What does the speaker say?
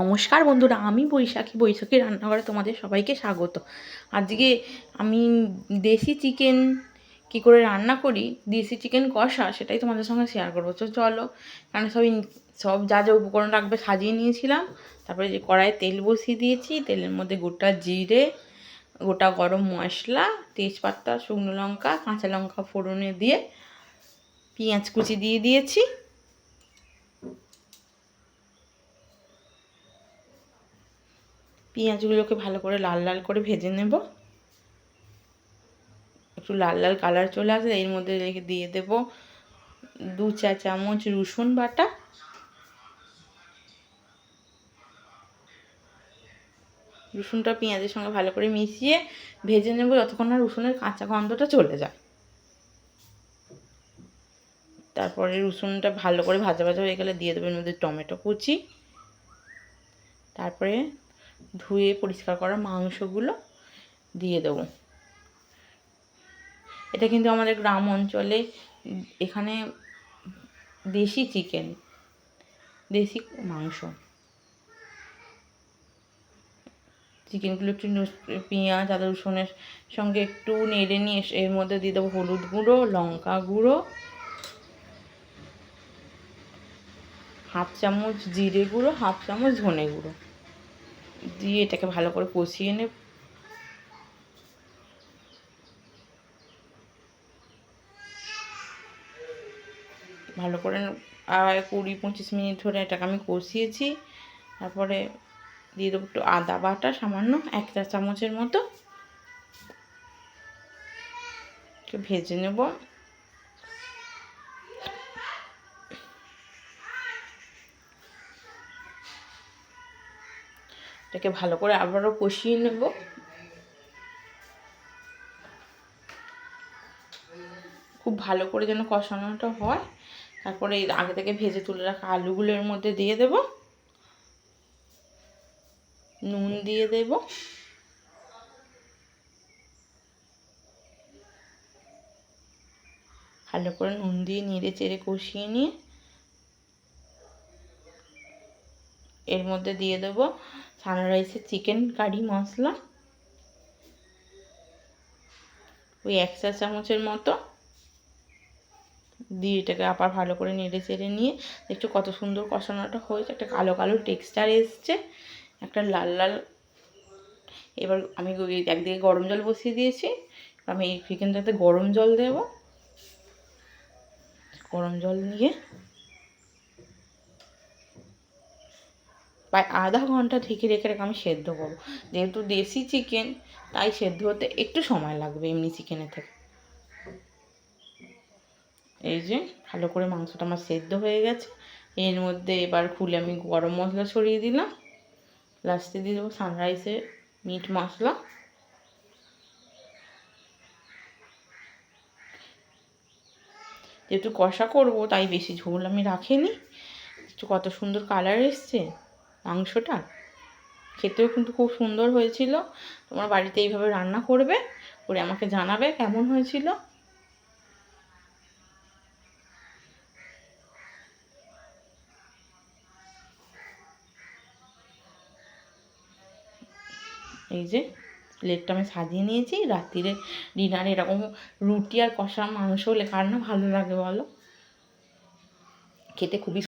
নমস্কার বন্ধুরা, আমি বৈশাখী বৈশাখী রান্নাঘরে তোমাদের সবাইকে স্বাগত। আজকে আমি দেশি চিকেন কী করে রান্না করি, দেশি চিকেন কষা সেটাই তোমাদের সঙ্গে শেয়ার করব। তো চলো, কারণ সবই সব যা যা উপকরণ রাখবে সাজিয়ে নিয়েছিলাম। তারপরে যে কড়াইয়ে তেল বসিয়ে দিয়েছি, তেলের মধ্যে গোটা জিরে, গোটা গরম মশলা, তেজপাতা, শুকনো লঙ্কা, কাঁচা লঙ্কা ফোড়নে দিয়ে পেঁয়াজ কুচি দিয়ে দিয়েছি। পেঁয়াজগুলোকে ভালো করে লাল লাল করে ভেজে নেব। একটু লাল লাল কালার চলে আসলে এর মধ্যে রেখে দিয়ে দেব দু চা চামচ রসুন বাটা। রসুনটা পেঁয়াজের সঙ্গে ভালো করে মিশিয়ে ভেজে নেব যতক্ষণ না রসুনের কাঁচা গন্ধটা চলে যায়। তারপরে রসুনটা ভালো করে ভাজা ভাজা হয়ে গেলে দিয়ে দেবেন মধ্যে টমেটো কুচি। তারপরে ধুয়ে পরিষ্কার করা মাংসগুলো দিয়ে দেবো। এটা কিন্তু আমাদের গ্রাম অঞ্চলে এখানে দেশি চিকেন, দেশি মাংস। চিকেনগুলো একটু পেঁয়াজ, আদা রসুনের সঙ্গে একটু নেড়ে নিয়ে এর মধ্যে দিয়ে দেবো হলুদ গুঁড়ো, লঙ্কা গুঁড়ো, হাফ চামচ জিরে গুঁড়ো, হাফ চামচ ধনে গুঁড়ো। দিয়ে এটাকে ভালো করে কষিয়ে নেব। ভালো করে আর কুড়ি পঁচিশ মিনিট ধরে এটাকে আমি কষিয়েছি। তারপরে দিয়ে দেবো একটু আদা বাটা, সামান্য এক চা চামচের মতো। একটু ভেজে নেব। এটাকে ভালো করে আবারও কষিয়ে নেব। খুব ভালো করে যেন কষানোটা হয়। তারপরে আগে থেকে ভেজে তুলে রাখা আলুগুলো এর মধ্যে দিয়ে দেব। নুন দিয়ে দেব। ভালো করে নুন দিয়ে নেড়ে চেড়ে কষিয়ে নিয়ে এর মধ্যে দিয়ে দেবো সানরাইসের চিকেন কারি মশলা। ওই এক চা চামচের মতো। দিয়ে এটাকে আবার ভালো করে নেড়ে চেড়ে নিয়ে একটু কত সুন্দর কষানোটা হয়েছে। একটা কালো কালো টেক্সচার এসছে, একটা লাল লাল। এবার আমি একদিকে গরম জল বসিয়ে দিয়েছি, আমি এই চিকেনটাতে গরম জল দেব। গরম জল নিয়ে প্রায় আধা ঘণ্টা ঢেকে রেখে রেখে আমি সেদ্ধ করব। যেহেতু দেশি চিকেন তাই সেদ্ধ হতে একটু সময় লাগবে এমনি চিকেনের থেকে। এই যে ভালো করে মাংসটা আমার সেদ্ধ হয়ে গেছে। এর মধ্যে এবার খুলে আমি গরম মশলা ছড়িয়ে দিলাম। লাস্টে দিয়ে দেবো সানরাইসের মিট মশলা। যেহেতু কষা করব, তাই বেশি ঝোল আমি রাখিনি। কত সুন্দর কালার এসছে। মাংসটা। খেতেও কিন্তু খুব সুন্দর হয়েছিল। তোমার বাড়িতে এইভাবে রান্না করবে, করে আমাকে জানাবে কেমন হয়েছিল। এই যে প্লেটটা আমি সাজিয়ে নিয়েছি। রাত্রিরে ডিনারে এরকম রুটি আর কষা মাংস হলে কার না ভালো লাগে বলো। খেতে খুবই